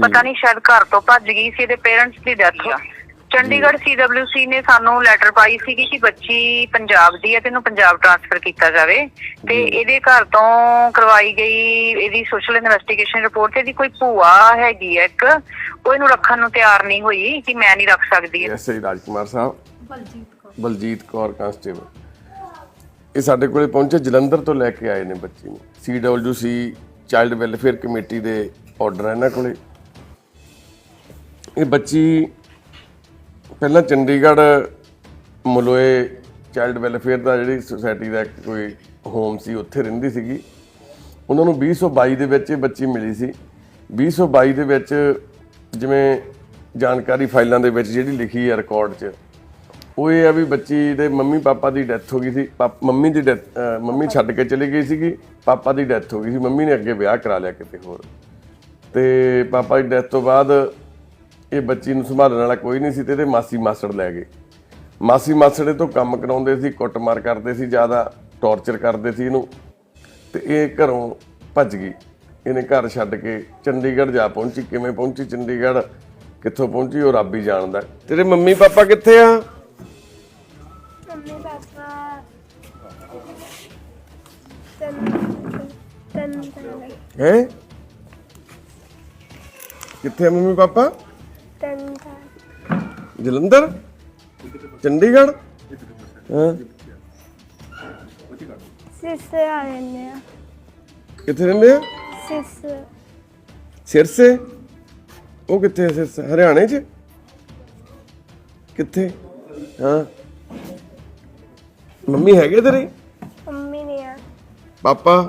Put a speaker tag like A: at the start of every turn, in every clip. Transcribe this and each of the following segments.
A: ਪਤਾ ਨਹੀਂ ਸ਼ਾਇਦ ਘਰ ਤੋਂ ਭੱਜ ਗਈ ਸੀ ਇਹਦੇ ਪੇਰੈਂਟਸ ਦੀ ਡੈਥ ਹੋ ਗਈ ਚੰਡੀਗੜ੍ਹ ਸੀਡਬਲਯੂਸੀ ਨੇ ਸਾਨੂੰ ਲੈਟਰ ਪਾਈ ਸੀ ਕਿ ਬੱਚੀ ਪੰਜਾਬ ਦੀ ਹੈ ਤੇ ਇਹਨੂੰ ਪੰਜਾਬ ਟ੍ਰਾਂਸਫਰ ਕੀਤਾ ਜਾਵੇ। ਤੇ ਇਹਦੇ ਘਰ ਤੋਂ ਕਰਵਾਈ ਗਈ ਇਹਦੀ ਸੋਸ਼ਲ ਇਨਵੈਸਟੀਗੇਸ਼ਨ ਰਿਪੋਰਟ ਤੇ ਇਹਦੀ ਕੋਈ ਭੂਆ ਹੈਗੀ ਹੈ ਇੱਕ ਉਹ ਇਹਨੂੰ ਰੱਖਣ ਨੂੰ ਤਿਆਰ ਨਹੀਂ ਹੋਈ ਕਿ ਮੈਂ ਨਹੀਂ ਰੱਖ ਸਕਦੀ
B: ਐਸਆਈ ਰਾਜਕੁਮਾਰ ਸਾਹਿਬ। ਬਲਜੀਤ ਕੌਰ। ਕਾਂਸਟੇਬਲ। ਇਹ ਸਾਡੇ ਕੋਲੇ ਪਹੁੰਚੇ ਜਲੰਧਰ ਤੋਂ ਲੈ ਕੇ ਆਏ ਨੇ ਬੱਚੀ ਨੂੰ। ਸੀਡਬਲਯੂਸੀ ਚਾਈਲਡ ਵੈਲਫੇਅਰ ਕਮੇਟੀ ਦੇ ਆਰਡਰ ਹੈ ਇਹਨਾਂ ਕੋਲੇ। ਇਹ ਬੱਚੀ ਪਹਿਲਾਂ ਚੰਡੀਗੜ੍ਹ ਮਲੋਏ ਚਾਈਲਡ ਵੈਲਫੇਅਰ ਦਾ ਜਿਹੜੀ ਸੁਸਾਇਟੀ ਦਾ ਇੱਕ ਕੋਈ ਹੋਮ ਸੀ, ਉੱਥੇ ਰਹਿੰਦੀ ਸੀਗੀ। ਉਹਨਾਂ ਨੂੰ 2022 ਦੇ ਵਿੱਚ ਇਹ ਬੱਚੀ ਮਿਲੀ ਸੀ। 2022 ਦੇ ਵਿੱਚ ਜਿਵੇਂ ਜਾਣਕਾਰੀ ਫਾਈਲਾਂ ਦੇ ਵਿੱਚ ਜਿਹੜੀ ਲਿਖੀ ਹੈ ਰਿਕਾਰਡ 'ਚ, ਉਹ ਇਹ ਆ ਵੀ ਬੱਚੀ ਦੇ ਮੰਮੀ ਪਾਪਾ ਦੀ ਡੈਥ ਹੋ ਗਈ ਸੀ। ਪਾਪ- ਮੰਮੀ ਦੀ ਡੈਥ ਮੰਮੀ ਛੱਡ ਕੇ ਚਲੀ ਗਈ ਸੀਗੀ। ਪਾਪਾ ਦੀ ਡੈਥ ਹੋ ਗਈ ਸੀ। ਮੰਮੀ ਨੇ ਅੱਗੇ ਵਿਆਹ ਕਰਾ ਲਿਆ ਕਿਤੇ ਹੋਰ। ਤੇ ਪਾਪਾ ਦੀ ਡੈਥ ਤੋਂ ਬਾਅਦ ਇਹ ਬੱਚੀ ਨੂੰ ਸੰਭਾਲਣ ਵਾਲਾ ਕੋਈ ਨਹੀਂ ਸੀ ਤੇ ਇਹਦੇ ਮਾਸੀ ਮਾਸੜ ਲੈ ਗਏ। ਮਾਸੀ ਮਾਸੜੇ ਤੋਂ ਕੰਮ ਕਰਾਉਂਦੇ ਸੀ ਕੁੱਟਮਾਰ ਕਰਦੇ ਸੀ ਜ਼ਿਆਦਾ ਟੌਰਚਰ ਕਰਦੇ ਸੀ ਇਹਨੂੰ। ਤੇ ਇਹ ਘਰੋਂ ਭੱਜ ਗਈ। ਇਹਨੇ ਘਰ ਛੱਡ ਕੇ ਚੰਡੀਗੜ੍ਹ ਜਾ ਪਹੁੰਚੀ। ਕਿਵੇਂ ਪਹੁੰਚੀ? ਚੰਡੀਗੜ੍ਹ ਕਿੱਥੋਂ ਪਹੁੰਚੀ? ਉਹ ਰੱਬ ਹੀ ਜਾਣਦਾ। ਤੇਰੇ ਮੰਮੀ ਪਾਪਾ ਕਿੱਥੇ ਆ?
C: Mummy papa. ਤਨ ਤਨ ਤਨ
B: ਹੈ? ਕਿੱਥੇ ਮੰਮੀ ਪਾਪਾ? ਜਲੰਧਰ ਚੰਡੀਗੜ੍ਹ ਹਾਂ?
C: ਸਿਸ ਆ ਰਹੇ ਆ।
B: ਕਿੱਥੇ ਰਹਿੰਦੇ ਆ? ਸਿਰਸੇ। ਉਹ ਕਿੱਥੇ ਹੈ ਸਿਰਸੇ? ਹਰਿਆਣੇ 'ਚ? ਕਿੱਥੇ? ਹਾਂ? ਮੰਮੀ ਹੈਗੇ ਤੇਰੇ?
C: ਮੰਮੀ ਨੇ ਆ।
B: ਪਾਪਾ?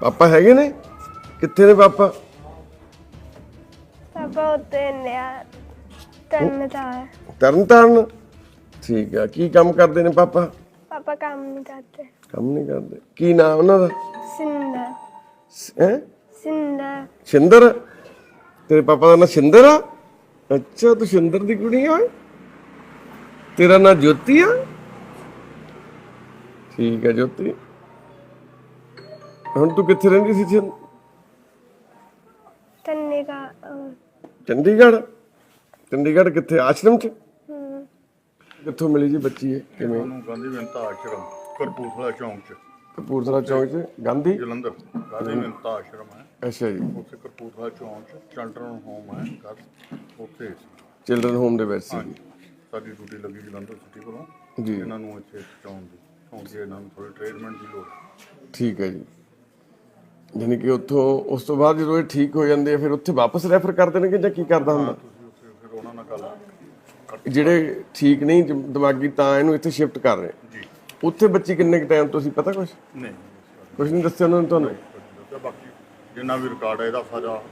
B: ਪਾਪਾ ਹੈਗੇ ਨੇ? ਕਿੱਥੇ ਨੇ ਪਾਪਾ?
C: ਪਾਪਾ ਉੱਤੇ ਨੇ ਆ ਤਨ ਦਾ।
B: ਤਰਨ ਤਾਰਨ ਠੀਕ ਆ ਕੀ ਕੰਮ ਕਰਦੇ ਨੇ ਪਾਪਾ?
C: ਪਾਪਾ ਕੰਮ ਨਹੀਂ ਕਰਦੇ।
B: ਕੰਮ ਨਹੀਂ ਕਰਦੇ। ਕੀ ਨਾਮ ਉਹਨਾਂ ਦਾ?
C: ਸਿੰਦਾ।
B: ਹੈ?
C: ਸਿੰਦਾ।
B: ਸ਼ਿੰਦਰ ਤੇਰੇ ਪਾਪਾ ਦਾ ਨਾਮ ਸ਼ਿੰਦਰ ਆ? ਅੱਛਾ ਤੂੰ ਸ਼ਿੰਦਰ ਦੀ ਕੁੜੀ ਆ ਓਏ। ਤੇਰਾ ਨਾਮ ਜੋਤੀ ਆ? ਠੀਕ ਹੈ ਜੋਤੀ। ਹੁਣ ਤੂੰ ਕਿੱਥੇ ਰਹਿੰਦੀ ਸੀ ਸ਼ਿੰ-
C: ਤੰਨੇ ਦਾ
B: ਚੰਡੀਗੜ੍ਹ। ਚੰਡੀਗੜ੍ਹ ਕਿੱਥੇ? ਆਸ਼ਰਮ 'ਚ? ਕਿੱਥੋਂ ਮਿਲੀ ਜੀ ਬੱਚੀ ਇਹ? ਕਿਵੇਂ?
D: ਉਹਨੂੰ ਗਾਂਧੀ ਮਿਹਨਤਾ ਆਸ਼ਰਮ ਕਰਪੂਰਥਲਾ ਚੌਂਕ 'ਚ।
B: ਕਪੂਰਥਲਾ ਚੌਂਕ 'ਚ? ਗਾਂਧੀ?
D: ਜਲੰਧਰ। ਗਾਂਧੀ ਮਿਹਨਤਾ ਆਸ਼ਰਮ ਹੈ।
B: ਅੱਛਾ ਜੀ।
D: ਉੱਥੇ ਕਰਪੂਰਥਲਾ ਚੌਂਕ 'ਚ ਚੰਟਰਨ ਹੋਮ ਹੈ ਘਰ। ਉੱਥੇ ਸੀ।
B: ਚਿਲਡਰਨ ਹੋਮ ਦੇ ਵਿੱਚ ਸੀ।
D: ਸਾਡੀ ਡਿਊਟੀ ਲੱਗੀ ਜਲੰਧਰ ਸਿਟੀ ਕੋਲੋਂ।
B: ਜੀ।
D: ਇਹਨਾਂ ਨੂੰ ਇੱਥੇ ਪਹੁੰਚਾਉਣ ਦੀ। ਕਿਉਂਕਿ ਇਹਨਾਂ ਨੂੰ ਥੋੜੀ ਟ੍ਰੀਟਮੈਂਟ ਦੀ ਲੋੜ ਹੈ।
B: ਠੀਕ ਹੈ ਜੀ। ਯਾਨੀ ਕਿ ਉੱਥੋਂ ਉਸ ਤੋਂ ਬਾਅਦ ਜਦੋਂ ਇਹ ਠੀਕ ਹੋ ਜਾਂਦੇ ਆ ਫਿਰ ਉੱਥੇ ਵਾਪਸ ਰੈਫਰ ਕਰ ਦੇਣਗੇ ਜਾਂ ਕੀ ਕਰਦਾ ਹੁੰਦਾ?
D: ਤੁਸੀਂ ਉੱਥੇ ਫਿਰ ਉਹਨਾਂ ਨਾਲ ਗੱਲ
B: ਜਿਹੜੇ ਠੀਕ ਨਹੀਂ ਦਿਮਾਗੀ ਤਾਂ ਇਹਨੂੰ ਇੱਥੇ ਸ਼ਿਫਟ ਕਰ ਰਹੇ।
D: ਜੀ।
B: ਉੱਥੇ ਬੱਚੀ ਕਿੰਨੇ ਕ ਟਾਈਮ ਤੁਸੀਂ ਪਤਾ ਕੁਛ?
D: ਨਹੀਂ।
B: ਕੁਛ ਨਹੀਂ ਦੱਸਿਆ ਉਹਨਾਂ ਨੇ ਤੁਹਾਨੂੰ?
D: ਬਾਕੀ ਜਿੰਨਾ ਵੀ ਰਿਕਾਰਡ ਹੈ ਇਹਦਾ ਸਾਰਾ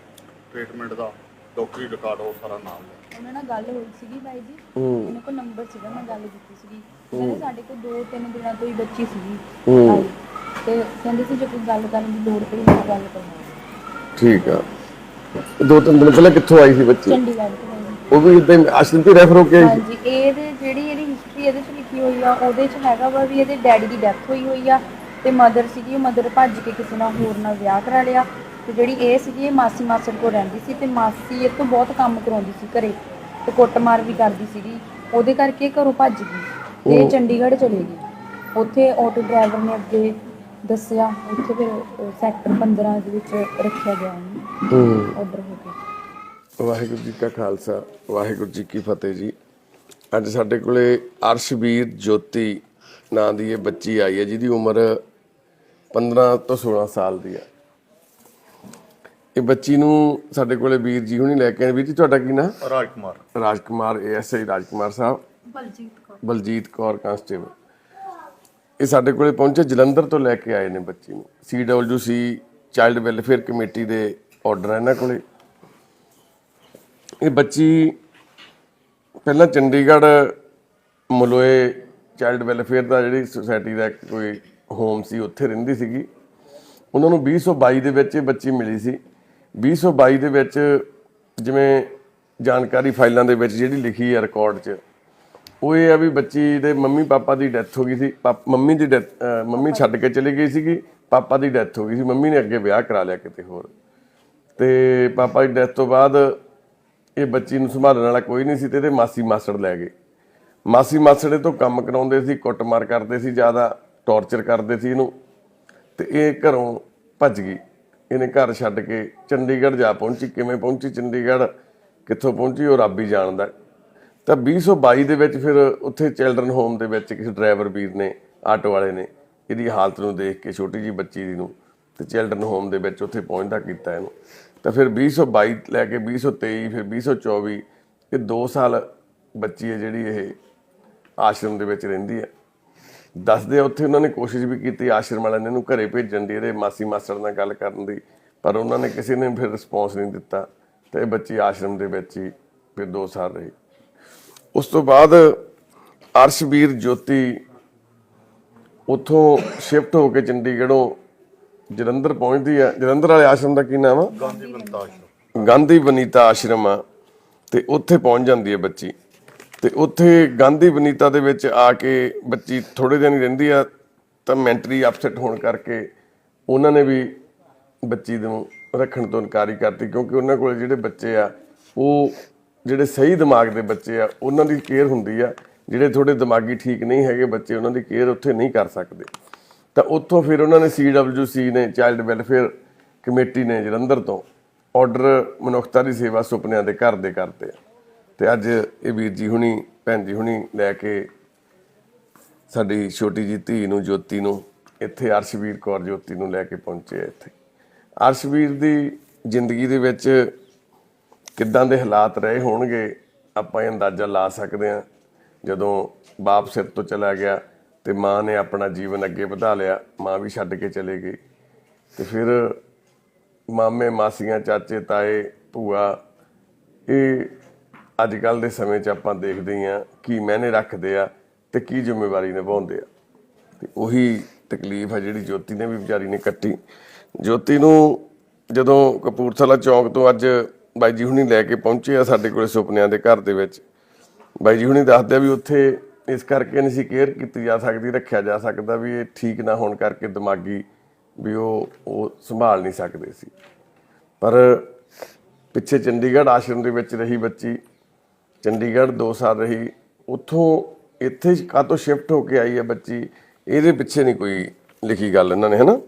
D: ਟ੍ਰੀਟਮੈਂਟ ਦਾ ਡਾਕਟਰੀ ਰਿਕਾਰਡ ਉਹ ਸਾਰਾ ਨਾਲ ਹੈ।
E: ਉਹਨਾਂ ਨਾਲ ਗੱਲ ਹੋਈ ਸੀਗੀ ਬਾਈ ਜੀ। ਉਹਨਾਂ ਕੋਲ ਨੰਬਰ ਸੀਗਾ ਮੈਂ ਗੱਲ ਕੀਤੀ ਸੀਗੀ। ਸਾਡੇ ਕੋਲ ਦੋ ਤਿੰਨ ਦਿਨਾਂ ਤੋਂ ਹੀ ਬੱਚੀ ਸੀਗੀ। ਤੇ ਕਹਿੰਦੇ ਸੀ ਜੇ ਕੋਈ ਗੱਲ ਕਰਨ ਦੀ ਲੋੜ ਪਈ ਮੈਂ ਗੱਲ ਕਰਾਂਗਾ।
B: ਠੀਕ ਆ। ਦੋ ਤਿੰਨ ਦਿਨ ਪਹਿਲਾਂ ਕਿੱਥੋਂ ਆਈ ਸੀ ਬੱਚੀ?
E: ਚੰਡੀਗੜ੍ਹ ਤੋਂ ਆਈ। ਸੀ।
B: ਉਹ ਵੀ ਇਦਾਂ ਆਸ਼ਰਮ ਤੇ ਰੈਫਰ ਹੋ ਕੇ ਆਈ ਸੀ?
E: ਹਾਂਜੀ ਇਹਦੇ ਜਿਹੜੀ ਇਹਦੀ ਹਿਸਟਰੀ ਇਹਦੇ ਚ ਲਿਖੀ ਹੋਈ ਆ ਉਹਦੇ ਚ ਹੈਗਾ ਵਾ ਵੀ ਇਹਦੇ ਡੈਡੀ ਦੀ ਡੈਥ ਹੋਈ ਹੋਈ ਆ ਤੇ ਮਦਰ ਸੀਗੀ ਮਦਰ ਭੱਜ ਕੇ ਕਿਸੇ ਨਾਲ ਹੋਰ ਨਾਲ ਵਿਆਹ ਕਰਾ ਲਿਆ। ਤੇ ਜਿਹੜੀ ਇਹ ਸੀਗੀ ਇਹ ਮਾਸੀ ਮਾਸੜ ਕੋਲ ਰਹਿੰਦੀ ਸੀ ਤੇ ਮਾਸੀ ਇਹ ਤੋਂ ਬਹੁਤ ਕੰਮ ਕਰਾਉਂਦੀ ਸੀ ਘਰੇ ਤੇ ਕੁੱਟਮਾਰ ਵੀ ਕਰਦੀ ਸੀਗੀ। ਉਹਦੇ ਕਰਕੇ ਇਹ ਘਰੋਂ ਭੱਜ ਗਈ ਤੇ ਇਹ ਚੰਡੀਗੜ੍ਹ ਚਲੇ ਗਈ। ਉੱਥੇ ਆਟੋ ਡਰਾਈਵਰ ਨੇ ਅੱਗੇ ਦੱਸਿਆ ਉੱਥੇ ਫਿਰ ਸੈਕਟਰ 15 ਦੇ ਵਿੱਚ ਰੱਖਿਆ ਗਿਆ ਉਹਨੂੰ
B: ਹੂੰ।
E: ਆਰਡਰ ਹੋ ਗਿਆ
B: ਵਾਹਿਗੁਰੂ ਜੀ ਕਾ ਖਾਲਸਾ ਵਾਹਿਗੁਰੂ ਜੀ ਕੀ ਫਤਿਹ ਜੀ। ਅੱਜ ਸਾਡੇ ਕੋਲੇ ਅਰਸ਼ਵੀਰ ਜੋਤੀ ਨਾਂ ਦੀ ਇਹ ਬੱਚੀ ਆਈ ਹੈ ਜਿਹਦੀ ਉਮਰ 15 ਤੋਂ 16 ਸਾਲ ਦੀ ਹੈ। ਇਹ ਬੱਚੀ ਨੂੰ ਸਾਡੇ ਕੋਲੇ ਵੀਰ ਜੀ ਹੁਣੀ ਲੈ ਕੇ ਆਏ। ਵੀਰ ਜੀ ਤੁਹਾਡਾ ਕੀ ਨਾਮ
D: ਰਾਜ ਕੁਮਾਰ
B: ਰਾਜਕੁਮਾਰ ਏਐਸਆਈ ਰਾਜਕੁਮਾਰ ਸਾਹਿਬ। ਬਲਜੀਤ ਕੌਰ ਕਾਂਸਟੇਬਲ। ਇਹ ਸਾਡੇ ਕੋਲੇ ਪਹੁੰਚੇ, ਜਲੰਧਰ ਤੋਂ ਲੈ ਕੇ ਆਏ ਨੇ ਬੱਚੀ ਨੂੰ। ਸੀਡਬਲਯੂਸੀ ਚਾਈਲਡ ਵੈਲਫੇਅਰ ਕਮੇਟੀ ਦੇ ਆਰਡਰ ਹੈ ਇਹਨਾਂ ਕੋਲੇ। ਇਹ ਬੱਚੀ ਪਹਿਲਾਂ ਚੰਡੀਗੜ੍ਹ ਮਲੋਏ ਚਾਈਲਡ ਵੈਲਫੇਅਰ ਦਾ ਜਿਹੜੀ ਸੁਸਾਇਟੀ ਦਾ ਇੱਕ ਕੋਈ ਹੋਮ ਸੀ, ਉੱਥੇ ਰਹਿੰਦੀ ਸੀਗੀ। ਉਹਨਾਂ ਨੂੰ 2022 ਦੇ ਵਿੱਚ ਇਹ ਬੱਚੀ ਮਿਲੀ ਸੀ। 2022 ਦੇ ਵਿੱਚ ਜਿਵੇਂ ਜਾਣਕਾਰੀ ਫਾਈਲਾਂ ਦੇ ਵਿੱਚ ਜਿਹੜੀ ਲਿਖੀ ਹੈ ਰਿਕਾਰਡ 'ਚ ਉਹ ਇਹ ਆ ਵੀ ਬੱਚੀ ਦੇ ਮੰਮੀ ਪਾਪਾ ਦੀ ਡੈਥ ਹੋ ਗਈ ਸੀ। ਪਾਪ- ਮੰਮੀ ਦੀ ਡੈਥ ਮੰਮੀ ਛੱਡ ਕੇ ਚਲੀ ਗਈ ਸੀਗੀ। ਪਾਪਾ ਦੀ ਡੈਥ ਹੋ ਗਈ ਸੀ। ਮੰਮੀ ਨੇ ਅੱਗੇ ਵਿਆਹ ਕਰਾ ਲਿਆ ਕਿਤੇ ਹੋਰ। ਤੇ ਪਾਪਾ ਦੀ ਡੈਥ ਤੋਂ ਬਾਅਦ ਇਹ ਬੱਚੀ ਨੂੰ ਸੰਭਾਲਣ ਵਾਲਾ ਕੋਈ ਨਹੀਂ ਸੀ ਤੇ ਇਹਦੇ ਮਾਸੀ ਮਾਸੜ ਲੈ ਗਏ। ਮਾਸੀ ਮਾਸੜੇ ਤੋਂ ਕੰਮ ਕਰਾਉਂਦੇ ਸੀ, ਕੁੱਟਮਾਰ ਕਰਦੇ ਸੀ, ਜ਼ਿਆਦਾ ਟੌਰਚਰ ਕਰਦੇ ਸੀ ਇਹਨੂੰ। ਤੇ ਇਹ ਘਰੋਂ ਭੱਜ ਗਈ। ਇਹਨੇ ਘਰ ਛੱਡ ਕੇ ਚੰਡੀਗੜ੍ਹ ਜਾ ਪਹੁੰਚੀ। ਕਿਵੇਂ ਪਹੁੰਚੀ? ਚੰਡੀਗੜ੍ਹ ਕਿੱਥੋਂ ਪਹੁੰਚੀ? ਉਹ ਰੱਬ ਹੀ ਜਾਣਦਾ। ਤਾਂ 2022 ਦੇ ਵਿੱਚ ਫਿਰ ਉੱਥੇ ਚਿਲਡਰਨ ਹੋਮ ਦੇ ਵਿੱਚ ਕਿਸੇ ਡਰਾਈਵਰ ਵੀਰ ਨੇ, ਆਟੋ ਵਾਲੇ ਨੇ, ਇਹਦੀ ਹਾਲਤ ਨੂੰ ਦੇਖ ਕੇ, ਛੋਟੀ ਜੀ ਬੱਚੀ ਦੀ ਨੂੰ ਤੇ ਚਿਲਡਰਨ ਹੋਮ ਦੇ ਵਿੱਚ ਉੱਥੇ ਪਹੁੰਚਦਾ ਕੀਤਾ ਇਹਨੂੰ। ਤਾਂ ਫਿਰ 2022 ਲੈ ਕੇ 2023 ਫਿਰ 2024 ਇਹ 2 ਸਾਲ ਬੱਚੀ ਹੈ ਜਿਹੜੀ ਇਹ ਆਸ਼ਰਮ ਦੇ ਵਿੱਚ ਰਹਿੰਦੀ ਹੈ। ਦੱਸਦੇ ਆ ਉੱਥੇ ਉਹਨਾਂ ਨੇ ਕੋਸ਼ਿਸ਼ ਵੀ ਕੀਤੀ, ਆਸ਼ਰਮ ਵਾਲਿਆਂ ਨੇ ਇਹਨੂੰ ਘਰੇ ਭੇਜਣ ਦੀ, ਇਹਦੇ ਮਾਸੀ ਮਾਸੜ ਨਾਲ ਗੱਲ ਕਰਨ ਦੀ, ਪਰ ਉਹਨਾਂ ਨੇ ਕਿਸੇ ਨੇ ਫਿਰ ਰਿਸਪੌਂਸ ਨਹੀਂ ਦਿੱਤਾ ਤੇ ਇਹ ਬੱਚੀ ਆਸ਼ਰਮ ਦੇ ਵਿੱਚ ਹੀ ਫਿਰ 2 ਸਾਲ ਰਹੀ। ਉਸ ਤੋਂ ਬਾਅਦ ਅਰਸ਼ਵੀਰ ਜੋਤੀ ਉੱਥੋਂ ਸ਼ਿਫਟ ਹੋ ਕੇ ਚੰਡੀਗੜ੍ਹੋਂ ਜਲੰਧਰ ਪਹੁੰਚਦੀ ਆ ਜਲੰਧਰ ਵਾਲੇ ਆਸ਼ਰਮ ਦਾ ਕੀ ਨਾਮ ਆ?
D: ਗਾਂਧੀ ਬੰਤਾਸ਼
B: ਗਾਂਧੀ ਬਨੀਤਾ ਆਸ਼ਰਮ ਆ ਤੇ ਉੱਥੇ ਪਹੁੰਚ ਜਾਂਦੀ ਹੈ ਬੱਚੀ। ਤੇ ਉੱਥੇ ਗਾਂਧੀ ਬਨੀਤਾ ਦੇ ਵਿੱਚ ਆ ਕੇ ਬੱਚੀ ਥੋੜੇ ਦਿਨ ਹੀ ਰਹਿੰਦੀ ਆ ਤਾਂ ਮੈਂਟਲੀ ਅਪਸੈਟ ਹੋਣ ਕਰਕੇ ਉਹਨਾਂ ਨੇ ਵੀ ਬੱਚੀ ਨੂੰ ਰੱਖਣ ਤੋਂ ਇਨਕਾਰੀ ਕਰਤੀ ਕਿਉਂਕਿ ਉਹਨਾਂ ਕੋਲ ਜਿਹੜੇ ਬੱਚੇ ਆ ਉਹ ਜਿਹੜੇ ਸਹੀ ਦਿਮਾਗ ਦੇ ਬੱਚੇ ਆ, ਉਹਨਾਂ ਦੀ ਕੇਅਰ ਹੁੰਦੀ ਆ। ਜਿਹੜੇ ਥੋੜੇ ਦਿਮਾਗੀ ਠੀਕ ਨਹੀਂ ਹੈਗੇ ਬੱਚੇ, ਉਹਨਾਂ ਦੀ ਕੇਅਰ ਉੱਥੇ ਨਹੀਂ ਕਰ ਸਕਦੇ। ਤਾਂ ਉੱਥੋਂ ਫਿਰ ਉਹਨਾਂ ਨੇ ਸੀਡਬਲਯੂਸੀ ਨੇ ਚਾਈਲਡ ਵੈਲਫੇਅਰ ਕਮੇਟੀ ਨੇ ਜਲੰਧਰ ਤੋਂ ਆਰਡਰ ਮਨੁੱਖਤਾ ਦੀ ਸੇਵਾ ਸੁਪਨਿਆਂ ਦੇ ਘਰ ਦੇ ਕਰਦੇ ਆ। ਤੇ ਅੱਜ ਇਹ ਵੀਰ ਜੀ ਹੁਣੀ, ਭੈਣ ਜੀ ਹੁਣੀ ਲੈ ਕੇ ਸਾਡੀ ਛੋਟੀ ਜੀ ਧੀ ਨੂੰ, ਜੋਤੀ ਨੂੰ, ਇੱਥੇ ਅਰਸ਼ਵੀਰ ਕੌਰ ਜੋਤੀ ਨੂੰ ਲੈ ਕੇ ਪਹੁੰਚੇ ਆ ਇੱਥੇ। ਅਰਸ਼ਵੀਰ ਦੀ ਜ਼ਿੰਦਗੀ ਦੇ ਵਿੱਚ ਕਿੱਦਾਂ ਦੇ ਹਾਲਾਤ ਰਹੇ ਹੋਣਗੇ, ਆਪਾਂ ਇਹ ਅੰਦਾਜ਼ਾ ਲਾ ਸਕਦੇ ਹਾਂ। ਜਦੋਂ ਬਾਪ ਸਿਰ ਤੋਂ ਚਲਾ ਗਿਆ ਤੇ ਮਾਂ ਨੇ ਆਪਣਾ ਜੀਵਨ ਅੱਗੇ ਵਧਾ ਲਿਆ, ਮਾਂ ਵੀ ਛੱਡ ਕੇ ਚਲੇ ਗਈ। ਤੇ ਫਿਰ ਮਾਮੇ, ਮਾਸੀਆਂ, ਚਾਚੇ, ਤਾਏ, ਭੂਆ, ਇਹ ਅੱਜ ਕੱਲ ਦੇ ਸਮੇਂ 'ਚ ਆਪਾਂ ਦੇਖਦੇ ਹੀ ਆ ਕੀ ਮੈਨੇ ਰੱਖਦੇ ਆ ਤੇ ਕੀ ਜ਼ਿੰਮੇਵਾਰੀ ਨਿਭਾਉਂਦੇ ਆ। ਤੇ ਉਹੀ ਤਕਲੀਫ ਹੈ ਜਿਹੜੀ ਜੋਤੀ ਨੇ ਵੀ ਵਿਚਾਰੀ ਨੇ ਕੱਟੀ। ਜੋਤੀ ਨੂੰ ਜਦੋਂ ਕਪੂਰਥਲਾ ਚੌਂਕ ਤੋਂ ਅੱਜ ਬਾਈ ਜੀ ਹੁਣੀ ਲੈ ਕੇ ਪਹੁੰਚੇ ਆ ਸਾਡੇ ਕੋਲੇ ਸੁਪਨਿਆਂ ਦੇ ਘਰ ਦੇ ਵਿੱਚ। ਬਾਈ ਜੀ ਹੁਣੀ ਦੱਸਦੇ ਆ ਵੀ ਉੱਥੇ ਇਸ ਕਰਕੇ ਨਹੀਂ ਸੀ ਕੇਅਰ ਕੀਤੀ ਜਾ ਸਕਦੀ, ਰੱਖਿਆ ਜਾ ਸਕਦਾ ਵੀ ਇਹ ਠੀਕ ਨਾ ਹੋਣ ਕਰਕੇ ਦਿਮਾਗੀ ਵੀ ਉਹ ਉਹ ਸੰਭਾਲ ਨਹੀਂ ਸਕਦੇ ਸੀ। ਪਰ ਪਿੱਛੇ ਚੰਡੀਗੜ੍ਹ ਆਸ਼ਰਮ ਦੇ ਵਿੱਚ ਰਹੀ ਬੱਚੀ, ਚੰਡੀਗੜ੍ਹ 2 ਸਾਲ ਰਹੀ, ਉੱਥੋਂ ਇੱਥੇ ਕਾਹਤੋਂ ਸ਼ਿਫਟ ਹੋ ਕੇ ਆਈ ਹੈ ਬੱਚੀ, ਇਹਦੇ ਪਿੱਛੇ ਨਹੀਂ ਕੋਈ ਲਿਖੀ ਗੱਲ ਇਹਨਾਂ ਨੇ, ਹਨਾ?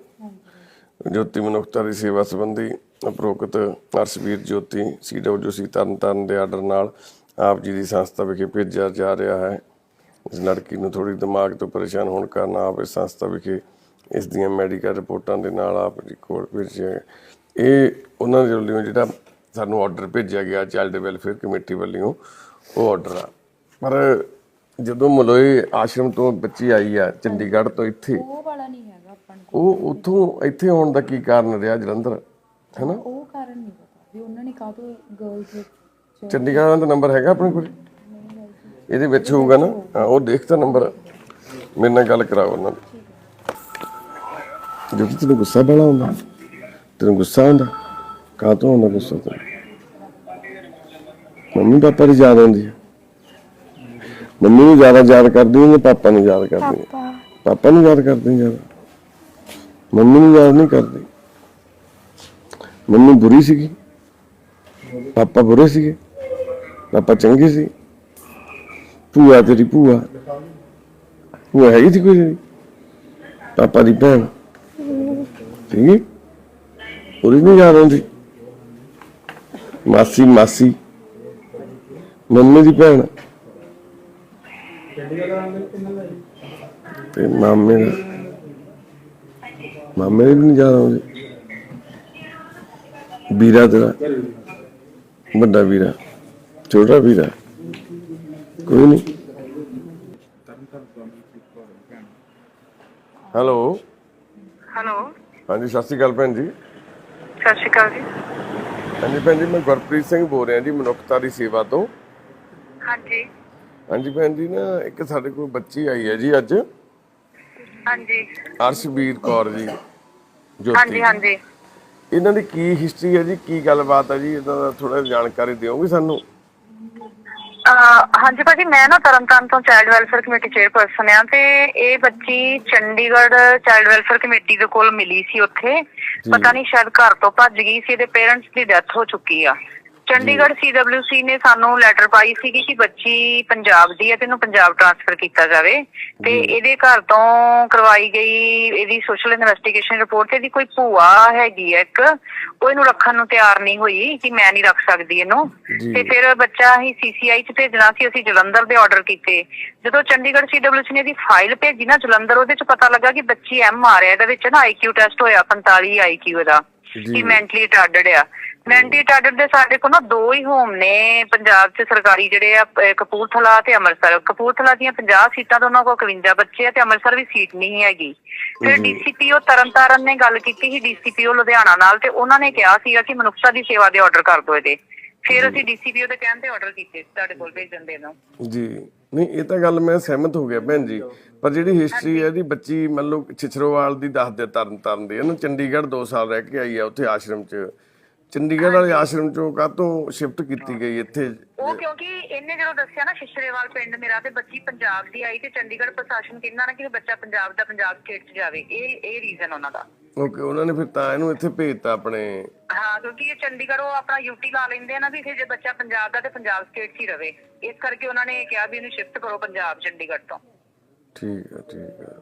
B: ਜੋਤੀ ਮਨੁੱਖਤਾ ਦੀ ਸੇਵਾ ਸੰਬੰਧੀ ਉਪਰੋਕਤ ਅਰਸ਼ਵੀਰ ਜੋਤੀ ਸੀਡਬਲਯੂਸੀ ਤਰਨਤਾਰਨ ਦੇ ਆਰਡਰ ਨਾਲ ਆਪ ਜੀ ਦੀ ਸੰਸਥਾ ਵਿਖੇ ਭੇਜਿਆ ਜਾ ਰਿਹਾ ਹੈ। ਇਸ ਲੜਕੀ ਨੂੰ ਥੋੜੀ ਦਿਮਾਗ ਤੋਂ ਪਰੇਸ਼ਾਨ ਹੋਣ ਕਾਰਨ ਆਪ ਇਸ ਸੰਸਥਾ ਵਿਖੇ ਇਸ ਦੀਆਂ ਮੈਡੀਕਲ ਰਿਪੋਰਟਾਂ ਦੇ ਨਾਲ ਆਪ ਜੀ ਕੋਲ ਭੇਜਿਆ ਇਹ ਉਹਨਾਂ ਦੇ ਵੱਲੋਂ ਜਿਹੜਾ ਸਾਨੂੰ ਆਰਡਰ ਭੇਜਿਆ ਗਿਆ, ਚਾਈਲਡ ਵੈਲਫੇਅਰ ਕਮੇਟੀ ਵੱਲੋਂ, ਉਹ ਆਰਡਰ ਆ। ਪਰ ਜਦੋਂ ਮਲੋਏ ਆਸ਼ਰਮ ਤੋਂ ਬੱਚੀ ਆਈ ਆ, ਚੰਡੀਗੜ੍ਹ ਤੋਂ ਇੱਥੇ,
E: ਉਹ ਵਾਲਾ ਨਹੀਂ ਹੈਗਾ। ਆਪਾਂ ਨੂੰ
B: ਉਹ ਉੱਥੋਂ ਇੱਥੇ ਆਉਣ ਦਾ ਕੀ ਕਾਰਨ ਰਿਹਾ ਜਲੰਧਰ? ਹੈਨਾ?
E: ਉਹ ਕਾਰਨ ਨਹੀਂ ਪਤਾ। ਵੀ ਉਹਨਾਂ ਨੇ ਕਾਹਤੋਂ ਗਰਲਸ
B: ਚੰਡੀਗੜ੍ਹ ਦਾ ਨੰਬਰ ਹੈਗਾ ਆਪਣੇ ਕੋਲ? ਇਹਦੇ ਵਿੱਚ ਹੋਊਗਾ ਨਾ? ਉਹ ਦੇਖ ਤਾਂ ਨੰਬਰ ਮੇਰੇ ਨਾਲ ਗੱਲ ਕਰਾਓ ਉਹਨਾਂ ਦੀ। ਜਦੋਂ ਤੈਨੂੰ ਗੁੱਸਾ ਬੜਾ ਆਉਂਦਾ। ਤੈਨੂੰ ਗੁੱਸਾ ਆਉਂਦਾ? ਕਾਹ ਤੋਂ ਆਉਂਦਾ ਗੁੱਸਾ ਤੈਨੂੰ? ਮੰਮੀ ਪਾਪਾ ਦੀ ਯਾਦ ਆਉਂਦੀ ਹੈ। ਮੰਮੀ ਨੂੰ ਜ਼ਿਆਦਾ ਯਾਦ ਕਰਦੀ ਹੈ ਜਾਂ ਪਾਪਾ ਨੂੰ ਯਾਦ ਕਰਦੀ ਹੈ?
C: ਪਾਪਾ।
B: ਪਾਪਾ ਨੂੰ ਯਾਦ ਕਰਦੀ ਜ਼ਿਆਦਾ? ਮੰਮੀ ਨੂੰ ਯਾਦ ਨਹੀਂ ਕਰਦੀ। ਮੰਮੀ ਬੁਰੀ ਸੀਗੀ। ਪਾਪਾ ਬੁਰੇ ਸੀਗੇ। ਪਾਪਾ ਚੰਗੇ ਸੀ। ਭੂਆ ਤੇਰੀ ਭੂਆ। ਭੂਆ ਹੈਗੀ ਸੀ ਕੋਈ ਤੇਰੀ? ਪਾਪਾ ਦੀ ਭੈਣ। ਠੀਕ ਉਹਦੀ ਨਹੀਂ ਯਾਦ ਆਉਂਦੀ। ਮਾਸੀ ਮਾਸੀ। ਮੰਮੀ ਦੀ ਭੈਣ। ਤੇ ਮਾਮੇ ਦਾ। ਮਾਮੇ ਦੀ ਵੀ ਨਹੀਂ ਯਾਦ ਆਉਂਦੀ ਵੀਰਾ ਤੇਰਾ। ਵੱਡਾ ਵੀਰਾ। ਛੋਟਾ ਵੀਰਾ। ਕੋਈ ਨਹੀਂ। ਹੈਲੋ।
A: ਹੈਲੋ।
B: ਹਾਂਜੀ ਸਤਿ ਸ਼੍ਰੀ ਅਕਾਲ ਭੈਣ ਜੀ।
A: ਸਤਿ ਸ਼੍ਰੀ ਅਕਾਲ ਜੀ।
B: ਹਾਂਜੀ ਭੈਣ ਜੀ ਮੈਂ ਗੁਰਪ੍ਰੀਤ ਸਿੰਘ ਬੋਲ ਰਿਹਾ ਜੀ ਮਨੁੱਖਤਾ ਦੀ ਸੇਵਾ ਤੋਂ।
A: ਹਾਂਜੀ।
B: ਹਾਂਜੀ ਭੈਣ ਜੀ ਨਾ ਇੱਕ ਸਾਡੇ ਕੋਲ ਬੱਚੀ ਆਈ ਹੈ ਜੀ ਅੱਜ।
A: ਹਾਂਜੀ।
B: ਅਰਸ਼ਵੀਰ ਕੌਰ ਜੀ ਜੋਤੀ।
A: ਹਾਂਜੀ ਹਾਂਜੀ।
B: ਇਹਨਾਂ ਦੀ ਕੀ ਹਿਸਟਰੀ ਹੈ ਜੀ ਕੀ ਗੱਲਬਾਤ ਹੈ ਜੀ? ਇਹਨਾਂ ਦਾ ਥੋੜਾ ਜਾਣਕਾਰੀ ਦਿਓਗੇ ਸਾਨੂੰ?
A: ਹਾਂਜੀ ਭਾਜੀ ਮੈਂ ਨਾ ਤਰਨਤਾਰਨ ਤੋਂ ਚਾਈਲਡ ਵੈਲਫੇਅਰ ਕਮੇਟੀ ਚੇਅਰਪਰਸਨ ਆ ਤੇ ਇਹ ਬੱਚੀ ਚੰਡੀਗੜ੍ਹ ਚਾਈਲਡ ਵੈਲਫੇਅਰ ਕਮੇਟੀ ਦੇ ਕੋਲ ਮਿਲੀ ਸੀ ਉੱਥੇ। ਪਤਾ ਨਹੀਂ ਸ਼ਾਇਦ ਘਰ ਤੋਂ ਭੱਜ ਗਈ ਸੀ ਇਹਦੇ ਪੇਰੈਂਟਸ ਦੀ ਡੈਥ ਹੋ ਚੁੱਕੀ ਆ। ਚੰਡੀਗੜ੍ਹ ਸੀਡਬਲਯੂਸੀ ਨੇ ਸਾਨੂੰ ਲੈਟਰ ਪਾਈ ਸੀਗੀ ਕਿ ਬੱਚੀ ਪੰਜਾਬ ਦੀ ਹੈ ਤੇ ਇਹਨੂੰ ਪੰਜਾਬ ਟ੍ਰਾਂਸਫਰ ਕੀਤਾ ਜਾਵੇ ਤੇ ਇਹਦੇ ਘਰ ਤੋਂ ਕਰਵਾਈ ਗਈ ਇਹਦੀ ਸੋਸ਼ਲ ਇਨਵੈਸਟੀਗੇਸ਼ਨ ਰਿਪੋਰਟ ਤੇ ਇਹਦੀ ਕੋਈ ਭੂਆ ਹੈਗੀ ਹੈ ਇੱਕ ਉਹ ਇਹਨੂੰ ਰੱਖਣ ਨੂੰ ਤਿਆਰ ਨਹੀਂ ਹੋਈ ਕਿ ਮੈਂ ਨਹੀਂ ਰੱਖ ਸਕਦੀ ਇਹਨੂੰ। ਤੇ ਫਿਰ ਬੱਚਾ ਅਸੀਂ ਸੀਸੀਆਈ ਚ ਭੇਜਣਾ ਸੀ ਅਸੀਂ ਜਲੰਧਰ ਦੇ ਆਰਡਰ ਕੀਤੇ ਜਦੋਂ ਚੰਡੀਗੜ੍ਹ ਸੀਡਬਲਯੂਸੀ ਨੇ ਇਹਦੀ ਫਾਈਲ ਭੇਜੀ ਨਾ ਜਲੰਧਰ ਉਹਦੇ ਚ ਪਤਾ ਲੱਗਾ ਕਿ ਬੱਚੀ ਐਮ ਆ ਰਿਹਾ ਇਹਦੇ ਵਿੱਚ ਨਾ ਆਈਕਿਊ ਟੈਸਟ ਹੋਇਆ 45 ਆਈਕਿਊ ਦਾ। ਕਿ ਮੈਂਟਲੀ ਰਿਟਾਰਡਡ ਆ ਮੈਂਟਲੀ ਰਿਟਾਰਡਡ ਦੇ ਸਾਡੇ ਕੋਲ ਨਾ ਦੋ ਹੀ ਹੋਮ ਨੇ ਪੰਜਾਬ 'ਚ ਸਰਕਾਰੀ ਜਿਹੜੇ ਆ ਅਹ ਕਪੂਰਥਲਾ ਤੇ ਅੰਮ੍ਰਿਤਸਰ। ਕਪੂਰਥਲਾ ਦੀਆਂ 50 ਸੀਟਾਂ ਤੋਂ ਉਹਨਾਂ ਕੋਲ 51 ਬੱਚੇ ਆ ਤੇ ਅੰਮ੍ਰਿਤਸਰ ਵੀ ਸੀਟ ਨਹੀਂ ਹੈਗੀ। ਫਿਰ। ਡੀਸੀਪੀਓ ਤਰਨਤਾਰਨ ਨੇ ਗੱਲ ਕੀਤੀ ਸੀ ਡੀਸੀਪੀਓ ਲੁਧਿਆਣਾ ਨਾਲ ਤੇ ਉਹਨਾਂ ਨੇ ਕਿਹਾ ਸੀਗਾ ਕਿ ਮਨੁੱਖਤਾ ਦੀ ਸੇਵਾ ਦੇ ਆਰਡਰ ਕਰ ਦਿਓ ਇਹਦੇ। ਫਿਰ ਅਸੀਂ ਡੀਸੀਪੀਓ ਦੇ ਕਹਿਣ ਤੇ ਆਰਡਰ ਕੀਤੇ ਤੁਹਾਡੇ ਕੋਲ ਭੇਜਣ ਦੇ ਨੂੰ।
B: ਜੀ। ਨਹੀਂ ਇਹ ਤਾਂ ਗੱਲ ਮੈਂ ਸਹਿਮਤ ਹੋ ਗਿਆ ਭੈਣ ਜੀ। ਪਰ ਜਿਹੜੀ ਹਿਸਟਰੀ ਹੈ ਇਹਦੀ ਬੱਚੀ ਮੰਨ ਲਓ ਛਿਛਰੋਵਾਲ ਦੀ ਦੱਸਦੇ ਤਰਨ ਤਾਰਨ ਦੀ। ਇਹਨੂੰ ਚੰਡੀਗੜ੍ਹ 2 ਸਾਲ ਰਹਿ ਕੇ ਆਈ ਆ ਉੱਥੇ ਆਸ਼ਰਮ 'ਚ। ਚੰਡੀਗੜ੍ਹ ਵਾਲੇ ਆਸ਼ਰਮ 'ਚੋਂ ਕਾਹਤੋਂ ਸ਼ਿਫਟ ਕੀਤੀ ਗਈ ਇੱਥੇ?
A: ਉਹ ਕਿਉਂਕਿ ਇਹਨੇ ਜਦੋਂ ਦੱਸਿਆ ਨਾ ਸ਼ਿਸ਼ਰੇਵਾਲ ਪਿੰਡ ਮੇਰਾ ਤੇ ਬੱਚੀ ਪੰਜਾਬ ਦੀ ਆਈ ਤੇ ਚੰਡੀਗੜ੍ਹ ਪ੍ਰਸ਼ਾਸਨ ਕਹਿੰਦਾ ਨਾ ਕਿ ਬੱਚਾ ਪੰਜਾਬ ਦਾ ਪੰਜਾਬ ਸਟੇਟ 'ਚ ਜਾਵੇ। ਇਹ ਇਹ ਰੀਜ਼ਨ ਉਹਨਾਂ ਦਾ।
B: ਓਕੇ ਉਹਨਾਂ ਨੇ ਫਿਰ ਤਾਂ ਇਹਨੂੰ ਇੱਥੇ ਭੇਜਤਾ ਆਪਣੇ।
A: ਹਾਂ ਕਿਉਂਕਿ ਇਹ ਚੰਡੀਗੜ੍ਹ ਉਹ ਆਪਣਾ ਯੂਟੀ ਲਾ ਲੈਂਦੇ ਆ ਨਾ ਵੀ ਫਿਰ ਜੇ ਬੱਚਾ ਪੰਜਾਬ ਦਾ ਤੇ ਪੰਜਾਬ ਸਟੇਟ 'ਚ ਹੀ ਰਵੇ। ਇਸ ਕਰਕੇ ਉਹਨਾਂ ਨੇ ਕਿਹਾ ਵੀ ਇਹਨੂੰ ਸ਼ਿਫਟ ਕਰੋ ਪੰਜਾਬ ਚੰਡੀਗੜ੍ਹ ਤੋਂ।
B: ਠੀਕ ਹੈ ਠੀਕ ਹੈ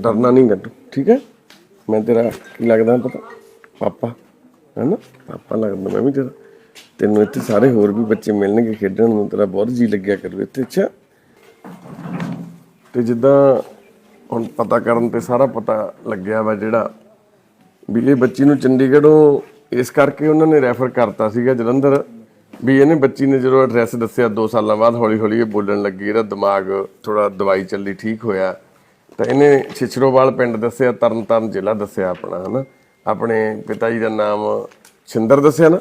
B: ਡਰਨਾ ਨਹੀਂ ਗੱਟੂ ਠੀਕ ਹੈ ਮੈਂ ਤੇਰਾ ਕੀ ਲੱਗਦਾ ਪਤਾ? ਪਾਪਾ? ਹੈ ਨਾ ਲੱਗਦਾ, ਮੈਂ ਵੀ ਤੇਰਾ ਤੈਨੂੰ ਇੱਥੇ ਸਾਰੇ ਹੋਰ ਵੀ ਬੱਚੇ ਮਿਲਣਗੇ ਖੇਡਣ ਨੂੰ, ਤੇਰਾ ਬਹੁਤ ਜੀ ਲੱਗਿਆ ਕਰੂ ਇੱਥੇ, ਅੱਛਾ? ਤੇ ਜਿੱਦਾਂ ਹੁਣ ਪਤਾ ਕਰਨ ਤੇ ਸਾਰਾ ਪਤਾ ਲੱਗਿਆ ਵਾ ਜਿਹੜਾ ਵੀ ਇਹ ਬੱਚੀ ਨੂੰ ਚੰਡੀਗੜ੍ਹੋਂ ਇਸ ਕਰਕੇ ਉਹਨਾਂ ਨੇ ਰੈਫਰ ਕਰਤਾ ਸੀਗਾ ਜਲੰਧਰ ਵੀ ਇਹਨੇ ਬੱਚੀ ਨੇ ਜਦੋਂ ਐਡਰੈਸ ਦੱਸਿਆ 2 ਸਾਲਾਂ ਬਾਅਦ ਹੌਲੀ ਹੌਲੀ ਇਹ ਬੋਲਣ ਲੱਗੀ, ਇਹਦਾ ਦਿਮਾਗ ਥੋੜਾ ਦਵਾਈ ਚੱਲੀ ਠੀਕ ਹੋਇਆ। ਤਾਂ ਇਹਨੇ ਛਿਛਰੋਵਾਲ ਪਿੰਡ ਦੱਸਿਆ, ਤਰਨਤਾਰਨ ਜ਼ਿਲ੍ਹਾ ਦੱਸਿਆ ਆਪਣਾ, ਹਨਾ? ਆਪਣੇ ਪਿਤਾ ਜੀ ਦਾ ਨਾਮ ਛਿੰਦਰ ਦੱਸਿਆ ਨਾ।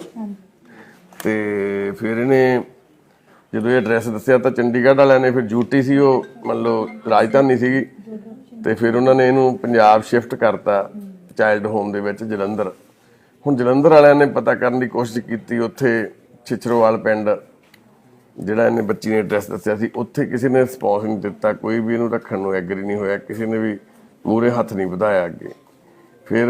B: ਤੇ ਫਿਰ ਇਹਨੇ ਜਦੋਂ ਇਹ ਐਡਰੈਸ ਦੱਸਿਆ ਤਾਂ ਚੰਡੀਗੜ੍ਹ ਵਾਲਿਆਂ ਨੇ ਫਿਰ ਡਿਊਟੀ ਸੀ ਉਹ ਮੰਨ ਲਓ ਰਾਜਧਾਨੀ ਸੀਗੀ। ਤੇ ਫਿਰ ਉਹਨਾਂ ਨੇ ਇਹਨੂੰ ਪੰਜਾਬ ਸ਼ਿਫਟ ਕਰਤਾ ਚਾਈਲਡ ਹੋਮ ਦੇ ਵਿੱਚ ਜਲੰਧਰ। ਹੁਣ ਜਲੰਧਰ ਵਾਲਿਆਂ ਨੇ ਪਤਾ ਕਰਨ ਦੀ ਕੋਸ਼ਿਸ਼ ਕੀਤੀ ਉੱਥੇ ਛਿਛਰੋਵਾਲ ਪਿੰਡ ਜਿਹੜਾ ਇਹਨੇ ਬੱਚੀ ਨੇ ਐਡਰੈਸ ਦੱਸਿਆ ਸੀ ਉੱਥੇ ਕਿਸੇ ਨੇ ਰਿਸਪੌਂਸ ਨਹੀਂ ਦਿੱਤਾ ਕੋਈ ਵੀ ਇਹਨੂੰ ਰੱਖਣ ਨੂੰ ਐਗਰੀ ਨਹੀਂ ਹੋਇਆ ਕਿਸੇ ਨੇ ਵੀ ਮੂਰੇ ਹੱਥ ਨਹੀਂ ਵਧਾਇਆ ਅੱਗੇ। ਫਿਰ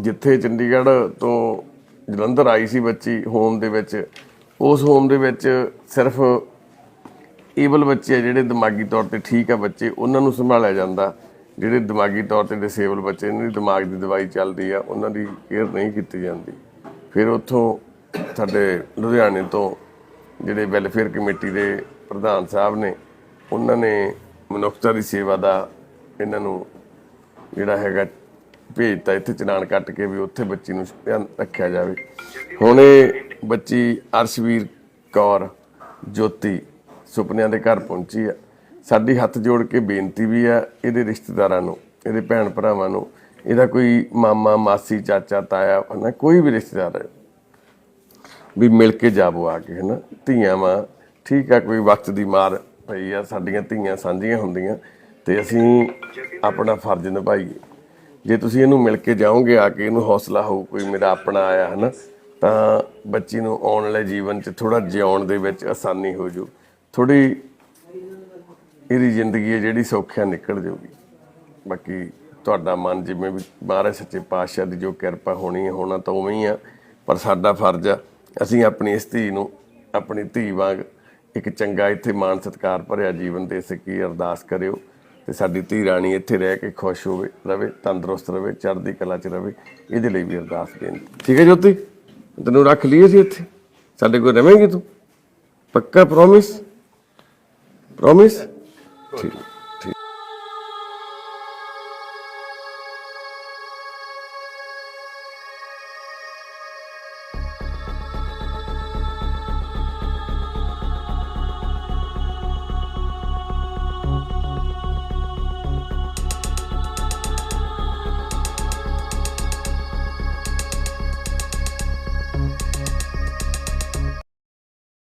B: ਜਿੱਥੇ ਚੰਡੀਗੜ੍ਹ ਤੋਂ ਜਲੰਧਰ ਆਈ ਸੀ ਬੱਚੀ ਹੋਮ ਦੇ ਵਿੱਚ, ਉਸ ਹੋਮ ਦੇ ਵਿੱਚ ਸਿਰਫ ਏਬਲ ਬੱਚੇ ਆ ਜਿਹੜੇ ਦਿਮਾਗੀ ਤੌਰ ਤੇ ਠੀਕ ਆ ਬੱਚੇ, ਉਹਨਾਂ ਨੂੰ ਸੰਭਾਲਿਆ ਜਾਂਦਾ। ਜਿਹੜੇ ਦਿਮਾਗੀ ਤੌਰ ਤੇ ਡਿਸੇਬਲ ਬੱਚੇ, ਇਹਨਾਂ ਦੀ ਦਿਮਾਗ ਦੀ ਦਵਾਈ ਚੱਲਦੀ ਆ, ਉਹਨਾਂ ਦੀ ਕੇਅਰ ਨਹੀਂ ਕੀਤੀ ਜਾਂਦੀ। ਫਿਰ ਉੱਥੋਂ ਸਾਡੇ ਲੁਧਿਆਣੇ ਤੋਂ ਜਿਹੜੇ ਵੈਲਫੇਅਰ ਕਮੇਟੀ ਦੇ ਪ੍ਰਧਾਨ ਸਾਹਿਬ ਨੇ, ਉਹਨਾਂ ਨੇ ਮਨੁੱਖਤਾ ਦੀ ਸੇਵਾ ਦਾ ਇਹਨਾਂ ਨੂੰ ਜਿਹੜਾ ਹੈਗਾ ਭੇਜਤਾ ਇੱਥੇ ਚਲਾਨ ਕੱਟ ਕੇ ਵੀ ਉੱਥੇ ਬੱਚੀ ਨੂੰ ਧਿਆਨ ਰੱਖਿਆ ਜਾਵੇ। ਹੁਣ ਇਹ ਬੱਚੀ ਅਰਸ਼ਵੀਰ ਕੌਰ ਜੋਤੀ ਸੁਪਨਿਆਂ ਦੇ ਘਰ ਪਹੁੰਚੀ ਆ। ਸਾਡੀ ਹੱਥ ਜੋੜ ਕੇ ਬੇਨਤੀ ਵੀ ਆ ਇਹਦੇ ਰਿਸ਼ਤੇਦਾਰਾਂ ਨੂੰ, ਇਹਦੇ ਭੈਣ ਭਰਾਵਾਂ ਨੂੰ, ਇਹਦਾ ਕੋਈ ਮਾਮਾ, ਮਾਸੀ, ਚਾਚਾ, ਤਾਇਆ ਨਾ ਕੋਈ ਵੀ ਰਿਸ਼ਤੇਦਾਰ ਹੈ ਵੀ ਮਿਲ ਕੇ ਜਾਵੋ ਆ ਕੇ, ਹਨਾ? ਧੀਆਂ ਵਾ, ਠੀਕ ਆ, ਕੋਈ ਵਕਤ ਦੀ ਮਾਰ ਪਈ ਆ, ਸਾਡੀਆਂ ਧੀਆਂ ਸਾਂਝੀਆਂ ਹੁੰਦੀਆਂ ਤੇ ਅਸੀਂ ਆਪਣਾ ਫਰਜ਼ ਨਿਭਾਈਏ। ਜੇ ਤੁਸੀਂ ਇਹਨੂੰ ਮਿਲ ਕੇ ਜਾਓਗੇ ਆ ਕੇ ਇਹਨੂੰ ਹੌਸਲਾ ਹੋਊ, ਕੋਈ ਮੇਰਾ ਆਪਣਾ ਆਇਆ, ਹਨਾ, ਤਾਂ ਬੱਚੀ ਨੂੰ ਆਉਣ ਵਾਲੇ ਜੀਵਨ 'ਚ ਥੋੜਾ ਜਿਉਣ ਦੇ ਵਿੱਚ ਆਸਾਨੀ ਹੋ ਜੂ। ਥੋੜੀ ਇਹਦੀ ਜ਼ਿੰਦਗੀ ਹੈ ਜਿਹੜੀ ਸੌਖਿਆ ਨਿਕਲ ਜਾਊਗੀ ਬਾਕੀ ਤੁਹਾਡਾ ਮਨ ਜਿਵੇਂ ਵੀ ਮਹਾਰਾਜ ਸੱਚੇ ਪਾਤਸ਼ਾਹ ਦੀ ਜੋ ਕਿਰਪਾ ਹੋਣੀ ਹੈ, ਹੋਣਾ ਤਾਂ ਉਵੇਂ ਹੀ ਆ, ਪਰ ਸਾਡਾ ਫਰਜ਼ ਆ, ਅਸੀਂ ਆਪਣੀ ਇਸ ਧੀ ਨੂੰ, ਆਪਣੀ ਧੀ ਵਾਂਗ ਇੱਕ ਚੰਗਾ ਇੱਥੇ ਮਾਣ ਸਤਿਕਾਰ ਭਰਿਆ ਜੀਵਨ ਦੇ ਸਕੀ ਅਰਦਾਸ ਕਰਿਓ। ਤੇ ਸਾਡੀ ਧੀ ਰਾਣੀ ਇੱਥੇ ਰਹਿ ਕੇ ਖੁਸ਼ ਹੋਵੇ ਰਵੇ ਤੰਦਰੁਸਤ ਰਵੇ ਚੜ੍ਹਦੀ ਕਲਾ 'ਚ ਰਵੇ ਇਹਦੇ ਲਈ ਵੀ ਅਰਦਾਸ ਬੇਨਤੀ। ਠੀਕ ਹੈ ਜੋਤੀ? ਤੈਨੂੰ ਰੱਖ ਲਈਏ ਸੀ ਇੱਥੇ। ਸਾਡੇ ਕੋਲ ਰਵੇਂਗੀ ਤੂੰ। ਪੱਕਾ ਪ੍ਰੋਮਿਸ ਪ੍ਰੋਮਿਸ ਠੀਕ।